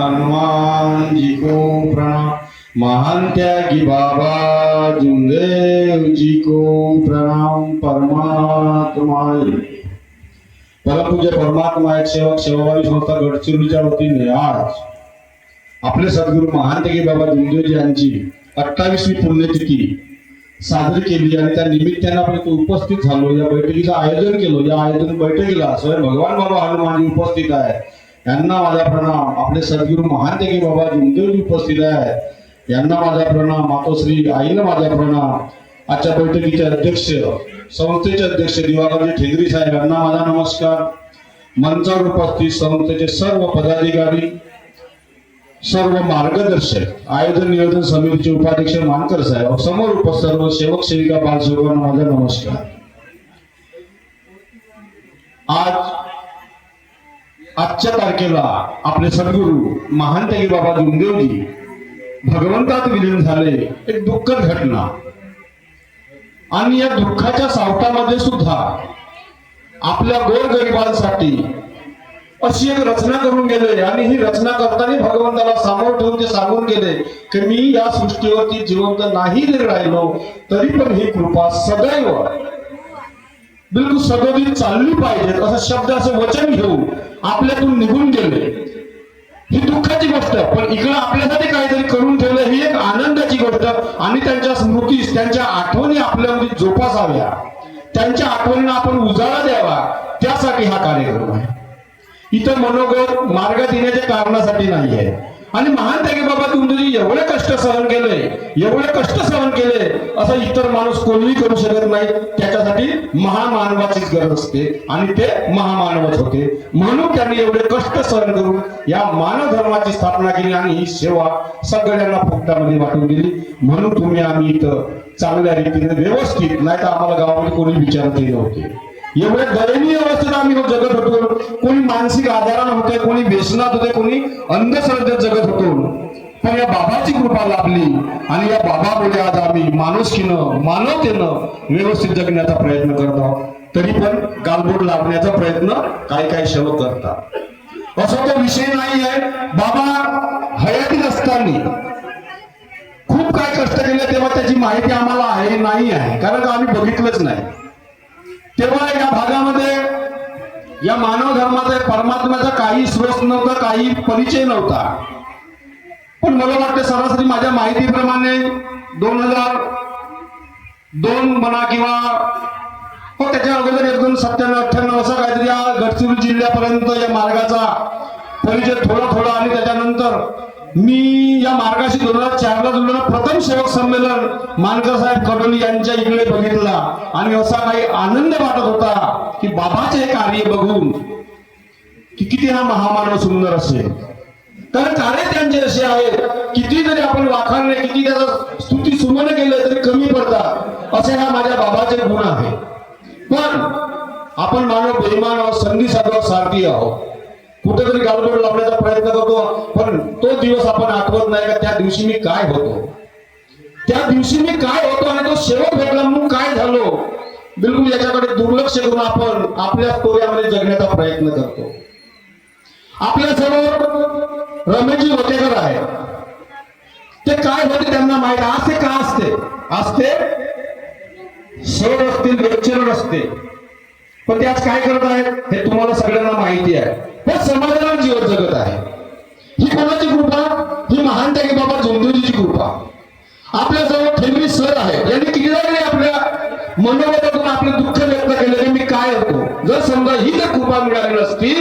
हनुमान जी को प्रणाम महान त्यागी बाबा जुंदेव जी को प्रणाम। परमात्मा परमपूज्य परमात्मा एक सेवक सेवाभावी संस्था गडचिरोलीच्या वतीने आज आपले सद्गुरू महान त्यागी बाबा जुंदेवजी यांची अठ्ठावीसवी पुण्यतिथी साजरी केली आणि त्या निमित्ताने आपण इथे उपस्थित झालो. या बैठकीचं आयोजन केलं. या आयोजन बैठकीला स्वयं भगवान बाबा हनुमान उपस्थित आहे यांना माझा प्रणाम. आपले सद्गुरू महान त्यागी बाबा जुंदेवजी उपस्थित आहे यांना माझा प्रणाम. मातोश्री आईला माझा प्रणाम. आजच्या बैठकीचे अध्यक्ष संस्थेचे अध्यक्ष दिवाकरजी ठेगरी साहेब यांना माझा नमस्कार. मंचावर उपस्थित संस्थेचे सर्व पदाधिकारी सर्व मार्गदर्शक आयोजन नियोजन समितीचे उपाध्यक्ष मानकर साहेब समोर उपस्थित सर्व सेवक सेविका बालसेवकांना माझा नमस्कार. आज आजच्या तारखेला आपले सद्गुरू महान बाबा जुमदेवजी भगवंतात विलीन झाले. एक दुःखद घटना. आणि या दुःखाच्या सावटामध्ये सुद्धा आपल्या गोरगरिबांसाठी अशी एक रचना करून गेले. आणि ही रचना करताना भगवंताला सामोर ठेवून ते सांगून गेले की मी या सृष्टीवरती जिवंत नाही जरी राहिलो तरी पण ही कृपा सदैव बिलकुल सदोदित चालली पाहिजे असं शब्द असं वचन घेऊन आपल्यातून निघून गेले. ही दुःखाची गोष्ट पण इकडं आपल्यासाठी काहीतरी करून ठेवलं ही एक आनंदाची गोष्ट. आणि त्यांच्या स्मृतीस त्यांच्या आठवणी आपल्यामध्ये जोपासाव्या. त्यांच्या आठवणींना आपण उजाळा द्यावा. त्यासाठी हा कार्यक्रम आहे. इथं मनोगत मार्गात येण्याच्या कारणासाठी नाही आहे आणि महान त्यागे बाबा तुमचे एवढे कष्ट सहन केले एवढे कष्ट सहन केले असं इतर माणूस कोणीही करू शकत नाही. त्याच्यासाठी महामानवाचीच गरज असते आणि ते महामानवच होते. म्हणून त्यांनी एवढे कष्ट सहन करून या मानव धर्माची स्थापना केली आणि ही सेवा सगळ्यांना फुकटामध्ये वाटून दिली. म्हणून तुम्ही आम्ही इथं चांगल्या रीतीने व्यवस्थित नाही तर आम्हाला गावामध्ये कोणी विचारतही नव्हते. एवढ्या दयनीय अवस्थेत आम्ही जगत होतो. कोणी मानसिक आजारानं होते कोणी व्यसनात होते कोणी अंधश्रद्धेत जगत होतो. पण या बाबाची कृपा लाभली आणि या बाबामुळे आज आम्ही माणुसकीनं मानवतेनं व्यवस्थित जगण्याचा प्रयत्न करत आहोत. तरी पण गालबोट लाभण्याचा प्रयत्न काही काही शव करतात. असा तो विषय नाही आहे बाबा हयातीत असताना खूप काय कष्ट केले तेव्हा त्याची माहिती आम्हाला आहे नाही आहे. कारण आम्ही बघितलंच नाही. तेव्हा या भागामध्ये या मानव धर्माचा परमात्म्याचा काही स्रोत नव्हता काही परिचय नव्हता. पण मला वाटतं सरासरी माझ्या माहितीप्रमाणे दोन हजार दोन म्हणा किंवा हो त्याच्या अगोदर एक दोन सत्त्याण्णव अठ्ठ्याण्णव असं काहीतरी या गडचिरोली जिल्ह्यापर्यंत या मार्गाचा परिचय थोडा थोडा आणि त्याच्यानंतर मी या मार्गाशी दोन हजार चारला जुळलेलं प्रथम सेवक संमेलन मानकर साहेब कडोली यांच्या इकडे बघितला. आणि असा काही आनंद वाटत होता की बाबाचे कार्य बघून की किती हा महामानव सुंदर असेल. कारण कार्य त्यांचे असे आहेत किती जरी आपण वाखाणले किती त्याचा स्तुती सुमन केलं तरी कमी पडतात असे हा माझ्या बाबाचे गुण आहे पण आपण मानव बेमान आहोत संधी साधवा सारथी आहोत. कुठेतरी गालबोट लावण्याचा प्रयत्न करतो. पण तो दिवस आपण आठवत नाही का त्या दिवशी मी काय होतो? त्या दिवशी मी काय होतो आणि तो शेवट भेटला म्हणून काय झालो? बिलकुल याच्याकडे दुर्लक्ष करून आपण आपल्या तोऱ्यामध्ये जगण्याचा प्रयत्न करतो. आपल्यासमोर रमेशजी वटेकर आहे. ते काय होते त्यांना माहीत असते का असते? असते? सर असतील लेक्चरर असते. पण ते आज काय करत आहेत हे तुम्हाला सगळ्यांना माहिती आहे. पण समाजाला जीवन जगत आहे. ही कोणाची कृपा? ही महान त्यागी बाबा जोंदोजीची कृपा. आपल्या जवळ ठेवी सर आहे यांनी किती आपल्या मनोगतातून आपले दुःख व्यक्त केले की मी काय होतो? जर समजा ही जर कृपा मिळाली नसती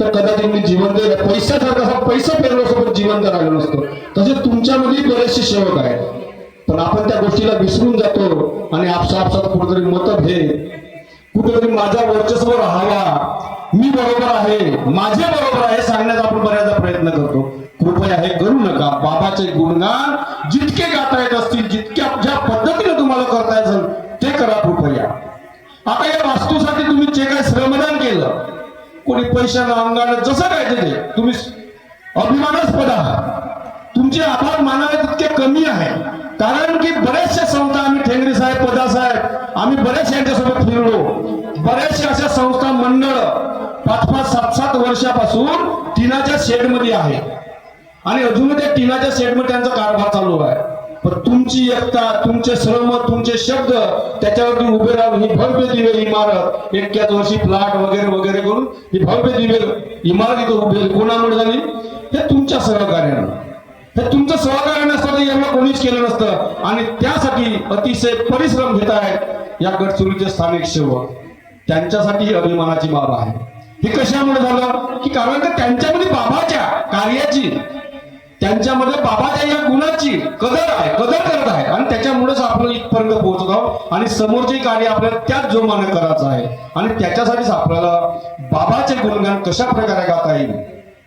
तर कदाचित मी जिवंत पैशासारखा असा पैसा पेरलो जिवंत राहिलो नसतो. तसे तुमच्यामध्ये बरेचसे सेवक आहेत. पण आपण त्या गोष्टीला विसरून जातो आणि आपसा आपसात कुठेतरी मतभेद कुठेतरी माझा वर्चस्व राहावा. मी बरोबर आहे माझे बरोबर आहे सांगण्याचा आपण बऱ्याचदा प्रयत्न करतो. कृपया हे करू नका. बाबाचे गुणगान जितके गाता येत असतील जितक्या ज्या पद्धतीने तुम्हाला करता येत असेल ते करा कृपया. आता या वास्तूसाठी तुम्ही जे काही श्रमदान केलं कोणी पैशानं अंगानं जसं काय ते तुम्ही अभिमानास्पद आहात. तुमचे आभार मानावे तितके कमी आहे कारण की बऱ्याचशा संस्था आम्ही ठेंगरे साहेब पदा साहेब आम्ही बऱ्याच यांच्यासोबत फिरलो. बऱ्याचशा अशा संस्था मंडळ पाच पाच सात सात वर्षापासून टिनाच्या शेडमध्ये आहे. आणि अजूनही त्या टिनाच्या मध्ये त्यांचा कारभार चालू आहे. पण तुमची एकता तुमचे श्रम तुमचे शब्द त्याच्यावरती उभे राहून ही भव्य दिव्य इमारत एक्क्याच वर्षी प्लॉट वगैरे वगैरे करून ही भव्य दिव्य इमारत इथं उभी कोणामुळे झाली? हे तुमच्या सहकार्यानं. हे तुमचं सहकार्य नसतं तर कोणीच केलं नसतं. आणि त्यासाठी अतिशय परिश्रम घेत आहेत या गडचिरोलीचे स्थानिक सेवक. त्यांच्यासाठी ही अभिमानाची बाब आहे. हे कशामुळे झालं? की कारण का त्यांच्यामध्ये बाबाच्या कार्याची त्यांच्यामध्ये बाबाच्या या गुणाची कदर आहे कदर करत आहे. आणि त्याच्यामुळेच आपण इथपर्यंत पोहोचत आहोत. आणि समोरचे कार्य आपल्याला त्याच जोमाने करायचं आहे. आणि त्याच्यासाठीच आपल्याला बाबाचे गुणगान कशा प्रकारे गाता येईल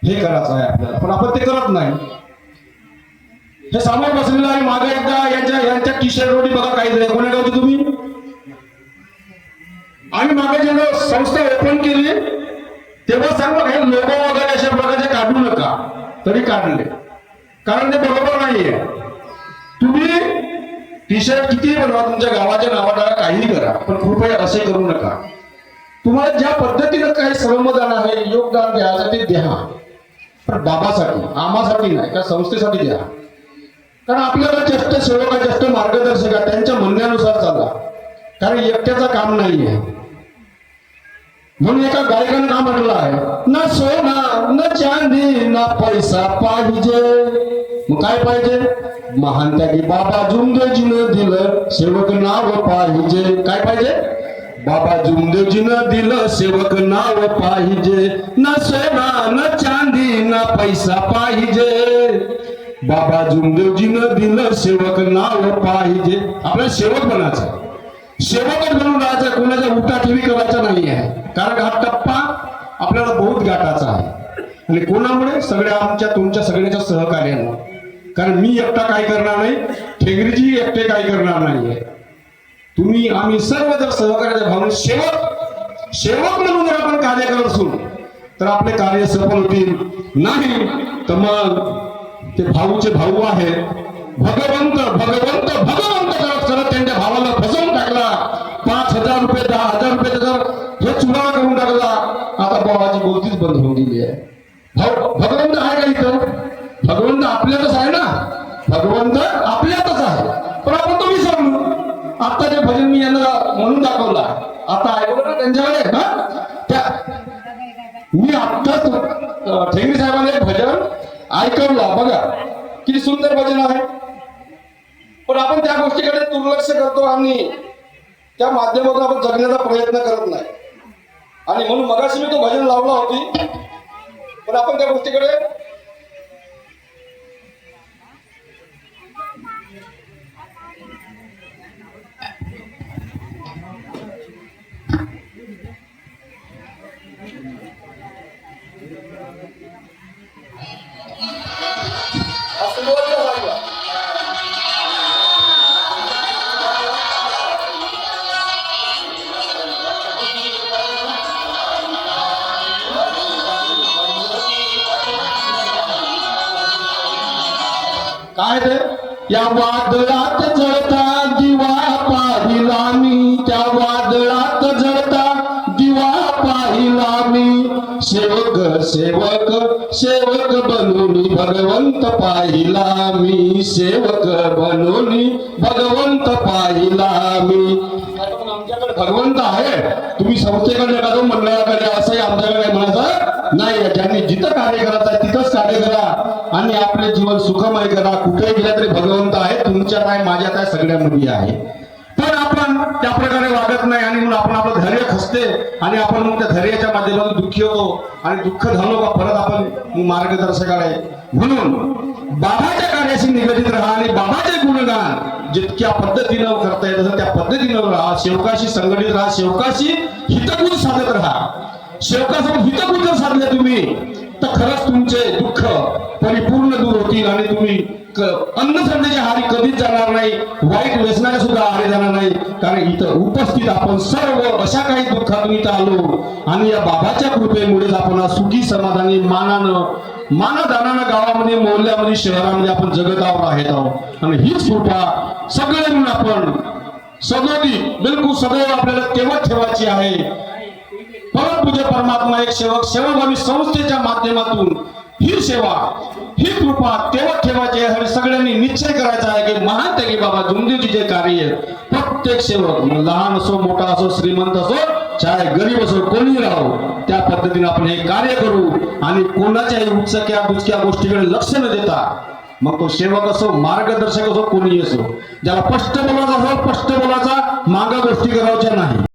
हे करायचं आहे आपल्याला. पण आपण ते करत नाही. हे समोर बसलेलं आहे मागे एकदा यांच्या यांच्या टी शर्ट वरती बघा काही दिलंय कोणा गावचे तुम्ही? आम्ही मागे जेव्हा संस्था ओपन केली तेव्हा सर्व हे लोक वगैरे अशा प्रकारचे काढू नका. तरी काढले. कारण ते बरोबर नाहीये. तुम्ही टी शर्ट किती बनवा तुमच्या गावाच्या नावाला काही करा पण कृपया असे करू नका. तुम्हाला ज्या पद्धतीनं काही श्रमदान आहे योगदान द्यायचं ते द्या. पण बाबासाठी आम्हासाठी नाही का संस्थेसाठी द्या. कारण आपल्याला ज्येष्ठ सेवका ज्येष्ठ मार्गदर्शक आहे, त्यांच्या म्हणण्यानुसार चालला. कारण एकट्याचं काम नाही आहे म्हणून एका गायकानं का म्हटलं आहे ना सोना ना चांदी ना पैसा पाहिजे. मग काय पाहिजे? महान त्यागी बाबा जुमदेजीनं दिलं सेवक नाव पाहिजे. काय पाहिजे? बाबा जुमदेजीनं दिलं सेवक नाव पाहिजे. ना सोना न चांदी ना पैसा पाहिजे. बाबा जुमदेवजीनं दिलं सेवक नाव पाहिजे. आपल्याला सेवक बनायचं. सेवकच बनून राहायचं कोणाच्या उठा ठेवी करायचा नाही आहे. कारण हा टप्पा आपल्याला बहुत गाठाचा आहे. आणि कोणामुळे? सगळ्या आमच्या तुमच्या सगळ्याच्या सहकार्यानं. कारण मी एकटा काय करणार नाही? ठेंगरीजी एकटे काय करणार नाहीये. तुम्ही आम्ही सर्व जर सहकार्याच्या भावने सेवक सेवक म्हणून जर आपण कार्य करत असू तर आपले कार्य सफल होतील. नाही तर मग ते भाऊचे भाऊ आहेत. भगवंत भगवंत भगवंत करत करत त्यांच्या भावाला फसवून टाकला. पाच हजार रुपये दहा हजार रुपये त्याचा हे चुनाव करून टाकला. आता भावाची बोलतीच बंद होऊन गेली आहे. भाऊ भगवंत आहे का इथं? भगवंत आपल्यातच आहे ना? भगवंत आपल्यातच आहे. पण आपण तो विसरलो. आता जे भजन मी यांना म्हणून दाखवला. आता ऐकलं ना त्यांच्याकडे? ना त्या मी आत्ताच ठेंगरी साहेबांना एक भजन ऐकवला बघा. किती सुंदर भजन आहे. पण आपण त्या गोष्टीकडे दुर्लक्ष करतो आणि त्या माध्यमातून आपण जगण्याचा प्रयत्न करत नाही. आणि म्हणून मगाशी मी तो भजन लावला होती पण आपण त्या गोष्टीकडे काय ते या वादळात जळता दिवा पाहिला मी. त्या वादळात जळता दिवा पाहिला मी. सेवक सेवक सेवक बनून भगवंत पाहिला मी. सेवक बनून भगवंत पाहिला मी. आमच्याकडे भगवंत आहे. तुम्ही संस्थेकडे नका जाऊ असंही आपल्याला काही म्हणायचं नाही ज्यांनी जिथं कार्य करायचं तिथंच कार्य करा आणि आपले जीवन सुखमय करा. कुठेही गेला तरी भगवंत आहे. तुमच्यात आहे माझ्यात आहे सगळ्यामध्ये आहे. पण आपण त्या प्रकारे वागत नाही आणि म्हणून आपण आपलं धैर्य खसते आणि आपण मग त्या धैर्याच्या माध्यमातून दुःखी होतो आणि दुःख झालो का परत आपण मार्गदर्शक आहे म्हणून बाबाच्या कार्याशी निगडित राहा आणि बाबाचे गुणगान जितक्या पद्धतीनं करता येत असेल त्या पद्धतीनं राहा. सेवकाशी संघटित राहा. सेवकाशी हितगुण साधत राहा. सेवकासोबत हितगुज जर साधले तुम्ही. तर खरंच तुमचे दुःख परिपूर्ण दूर होतील आणि तुम्ही क- हारी कधीच जाणार नाही वाईट व्यसनाला सुद्धा आहारी जाणार नाही. कारण इथं उपस्थित आपण सर्व अशा काही दुःखातून इथं आलो. आणि या बाबाच्या कृपेमुळेच आपण सुखी समाधानी मानानं मानदानानं गावामध्ये मोहल्ल्यामध्ये शहरामध्ये आपण जगत आहोत आहेत आहोत. आणि हीच कृपा सगळे म्हणून आपण सगळी बिलकुल सदैव आपल्याला तेव्हा ठेवायची आहे. परमपूज्य परमात्मा एक सेवक सेवाभावी संस्थेच्या माध्यमातून. ही सेवा ही कृपा तेव्हा ठेवायची आहे आणि सगळ्यांनी निश्चय करायचा आहे की महान त्यागी बाबा जुमदेवजी जे कार्य प्रत्येक सेवक मग लहान असो मोठा असो श्रीमंत असो चाहे गरीब असो कोणी राहो त्या पद्धतीने आपण हे कार्य करू. आणि कोणाच्याही उचक्या दुचक्या गोष्टीकडे लक्ष न देता मग तो सेवक असो मार्गदर्शक असो कोणी असो ज्याला स्पष्ट बोलायचा असो स्पष्ट बोलायचा मागा गोष्टी करायच्या नाही.